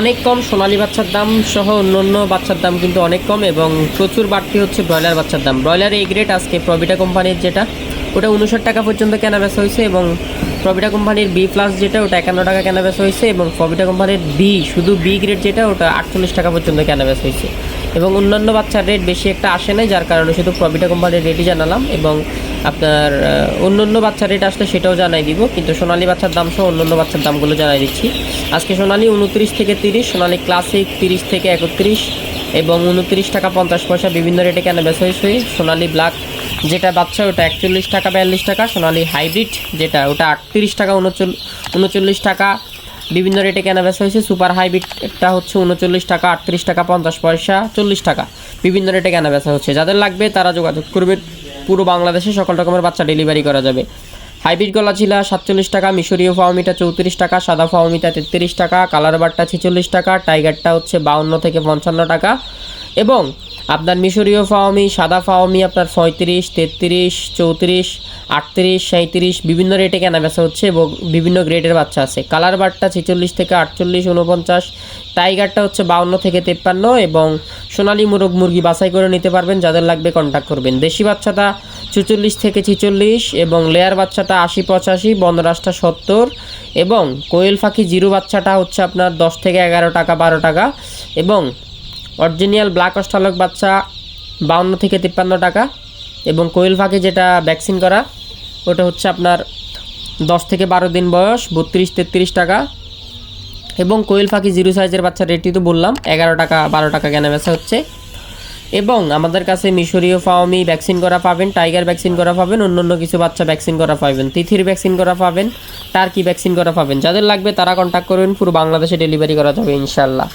অনেক কম সোনালি বাচ্চার দাম সহ অন্য অন্য বাচ্চার দাম কিন্তু অনেক কম এবং প্রচুর বাড়তি হচ্ছে ব্রয়লার বাচ্চার দাম। ব্রয়লার এই গ্রেড আজকে প্রবিটা কোম্পানির যেটা, ওটা উনষাট টাকা পর্যন্ত কেনা বেচা হয়েছে এবং প্রবিটা কোম্পানির বি প্লাস যেটা, ওটা একান্ন টাকা কেনা বেচা হয়েছে এবং প্রবিটা কোম্পানির বি শুধু বি গ্রেড যেটা, ওটা আটচল্লিশ টাকা পর্যন্ত কেনা বেচা হয়েছে। এবং অন্যান্য বাচ্চার রেট বেশি একটা আসে নাই, যার কারণে শুধু প্রবিটা কোম্পানির রেটই জানালাম এবং আপনার অন্য অন্য বাচ্চার রেট আসলে সেটাও জানাই দিব, কিন্তু সোনালী বাচ্চার দাম সহ অন্য অন্য বাচ্চার দামগুলো জানাই দিচ্ছি। আজকে সোনালী উনত্রিশ থেকে তিরিশ, সোনালী ক্লাসিক তিরিশ থেকে একত্রিশ, এবং উনত্রিশ টাকা পঞ্চাশ পয়সা বিভিন্ন রেটে কেনা বেচা হয়েছে সোনালী ব্ল্যাক যেটা বাচ্চা, ওটা একচল্লিশ টাকা, বিয়াল্লিশ টাকা। সোনালী হাইব্রিড যেটা, ওটা আটত্রিশ টাকা উনচল্লিশ টাকা। বিভিন্ন রেটে কেনা বেচা হয়েছে? সুপার হাইব্রিডটা হচ্ছে উনচল্লিশ টাকা, আটত্রিশ টাকা, পঞ্চাশ পয়সা, চল্লিশ টাকা। বিভিন্ন রেটে কেনা বেচা হচ্ছে? যাদের লাগবে তারা যোগাযোগ করবে পুরো বাংলাদেশে সকল রকমের বাচ্চা ডেলিভারি করা যাবে। হাইব্রিড গলা ছিলা সাতচল্লিশ টাকা, মিশরীয় ফাওমিটা চৌত্রিশ টাকা, সাদা ফাওমিটা তেত্রিশ টাকা, কালার বারটা ছেচল্লিশ টাকা টাইগারটা হচ্ছে বাউন্ন থেকে পঞ্চান্ন টাকা। এবং আপনার মিশরীয় ফাওমি সাদা ফাওমি আপনার পঁয়ত্রিশ, তেত্রিশ, চৌত্রিশ, আটত্রিশ সাঁত্রিশ বিভিন্ন রেটে কেনা বেচা হচ্ছে এবং বিভিন্ন গ্রেডের বাচ্চা আছে। কালার বারটা ছেচল্লিশ থেকে আটচল্লিশ উনপঞ্চাশ টাইগারটা হচ্ছে বাউন্ন থেকে তেপ্পান্ন এবং সোনালী মুরগ মুরগি বাছাই করে নিতে পারবেন, যাদের লাগবে কন্ট্যাক্ট করবেন। দেশি বাচ্চাটা চুচল্লিশ থেকে ছিচল্লিশ এবং লেয়ার বাচ্চাটা আশি পঁচাশি বনরাজটা সত্তর এবং কোয়েল পাখি জিরো বাচ্চাটা হচ্ছে আপনার দশ থেকে এগারো টাকা, বারো টাকা এবং অরিজিনাল ব্ল্যাক অস্টালক বাচ্চা বাউন্ন থেকে তিপ্পান্ন টাকা এবং কোয়েল পাখি যেটা ভ্যাকসিন করা, ওটা হচ্ছে আপনার দশ থেকে বারো দিন বয়স, বত্রিশ তেত্রিশ টাকা এবং কোয়েল ফাঁকি জিরো সাইজের বাচ্চা রেটটি তো বললাম, এগারো টাকা, বারো টাকা কেনা বেচা হচ্ছে। এবং আমাদের কাছে মিশরীয় ফাওমি ভ্যাকসিন করা পাবেন, টাইগার ভ্যাকসিন করা পাবেন অন্য অন্য কিছু বাচ্চা ভ্যাকসিন করা পাবেন, তিথির ভ্যাকসিন করা পাবেন, টার্কি ভ্যাকসিন করা পাবেন। যাদের লাগবে তারা কন্ট্যাক্ট করবেন পুরো বাংলাদেশে ডেলিভারি করা যাবে ইনশাল্লাহ